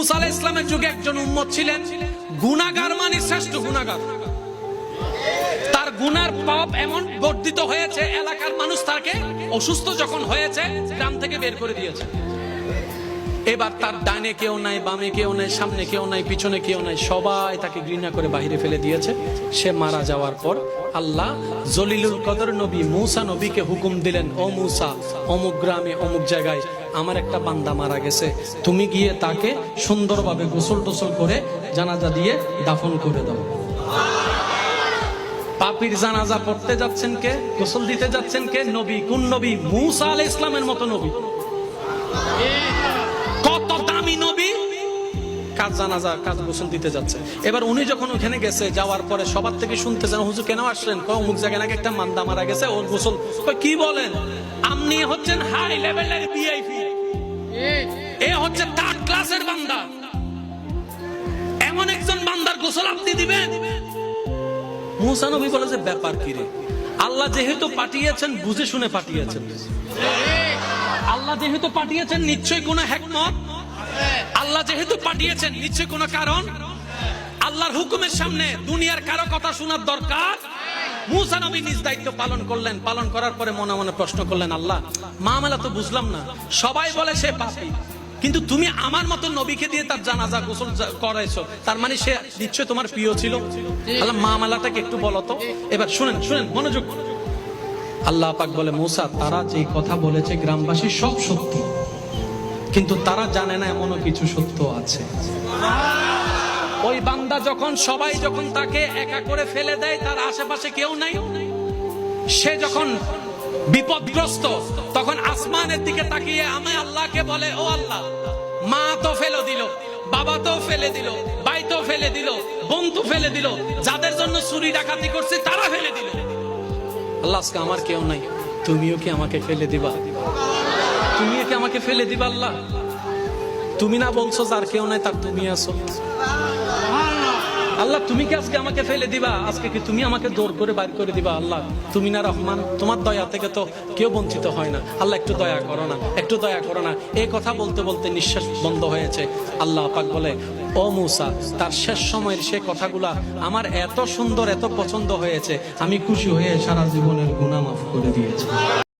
মুসা ইসলামের যুগে একজন উম্মত ছিলেন। গুনাগার মানে শ্রেষ্ঠ গুনাগার তার গুনার পাপ এমন বর্ধিত হয়েছে, এলাকার মানুষ তাকে অসুস্থ যখন হয়েছে, গ্রাম থেকে বের করে দিয়েছে। এবার তার ডানে কেউ নাই, বামে কেউ নাই, সামনে কেউ নাই, পিছনে কেউ নাই, সবাই তাকে ঘৃণা করে বাইরে ফেলে দিয়েছে। সে মারা যাওয়ার পর আল্লাহ জলিলুল কদর নবী মূসা নবীকে হুকুম দিলেন, ও মূসা, অমুক গ্রামে, অমুক জায়গায় আমার একটা বান্দা মারা গেছে। তুমি গিয়ে তাকে সুন্দরভাবে গোসল টোসল করে জানাজা দিয়ে দাফন করে দাও। পাপির জানাজা পড়তে যাচ্ছেন কে? গোসল দিতে যাচ্ছেন কে? নবী, কোন নবী? মূসা আল ইসলামের মতো নবী। কাজ জানাজা, কাজ গোসল দিতে যাচ্ছে। এবার উনি যখন ওখানে গেছে, যাওয়ার পরে সবার থেকে শুনতে চান, হুজুর, কেন আসলেন? কয়, অমুক জায়গায় নাকি একটা মান্দা মারা গেছে, ওর গোসল। কি বলেন? আপনি হচ্ছেন হাই লেভেলের ভিআইপি এ হচ্ছে থার্ড ক্লাসের বান্দা। এমন একজন বান্দার গোসল আপনি দিবেন? মুসা নবী বলে, যে ব্যাপার কি রে? আল্লাহ যেহেতু পাঠিয়েছেন, বুঝে শুনে পাঠিয়েছেন। আল্লাহ যেহেতু পাঠিয়েছেন, নিশ্চয়ই কোনো হ্যাকমত আল্লাহ যেহেতু পাঠিয়েছেন নিশ্চয়ই কোনো কারণ? আল্লাহর হুকুমের সামনে দুনিয়ার কারও কথা শোনার দরকার? বলে আমার মতো নবীকে দিয়ে তার জানাজা করাইছো, তার মানে সে তোমার প্রিয় ছিল? একটু বলো তো। এবার শুনেন শুনেন, মনোযোগ। আল্লাহ পাক বলে, মুসা, তারা যে কথা বলেছে গ্রামবাসী সব সত্য। কিন্তু তারা জানে না এমনও কিছু সত্য আছে। ওই বান্দা যখন, সবাই যখন তাকে একা করে ফেলে দেয়, তার আশেপাশে কেউ নাই। সে যখন বিপদগ্রস্ত, তখন আসমানের দিকে তাকিয়ে আমি আল্লাহকে বলে, ও আল্লাহ, মা তো ফেলে দিল, বাবা তো ফেলে দিল, ভাই তো ফেলে দিল বন্ধু ফেলে দিল, যাদের জন্য চুরি ডাকাতি করছে, তারা ফেলে দিল। আল্লাহ আমার কেউ নাই, তুমিও কি আমাকে ফেলে দিবা? তুমিও কি আমাকে ফেলে দিবা আল্লাহ। তুমি না বলছো যার কেউ নাই, তার তুমি আছো। আল্লাহ, তুমি কি আজকে আমাকে ফেলে দিবা? আজকে কি তুমি আমাকে দৌড় করে বাইর করে দিবা আল্লাহ? তুমি না রহমান, তোমার দয়া থেকে তো কেউ বঞ্চিত হয় না। আল্লাহ, একটু দয়া করো না, একটু দয়া করো না। এই কথা বলতে বলতে নিঃশ্বাস বন্ধ হয়েছে। আল্লাহ পাক বলে, ও মুসা, তার শেষ সময়ের সে কথাগুলা আমার এত সুন্দর, এত পছন্দ হয়েছে। আমি খুশি হয়ে সারা জীবনের গুণা মাফ করে দিয়েছি।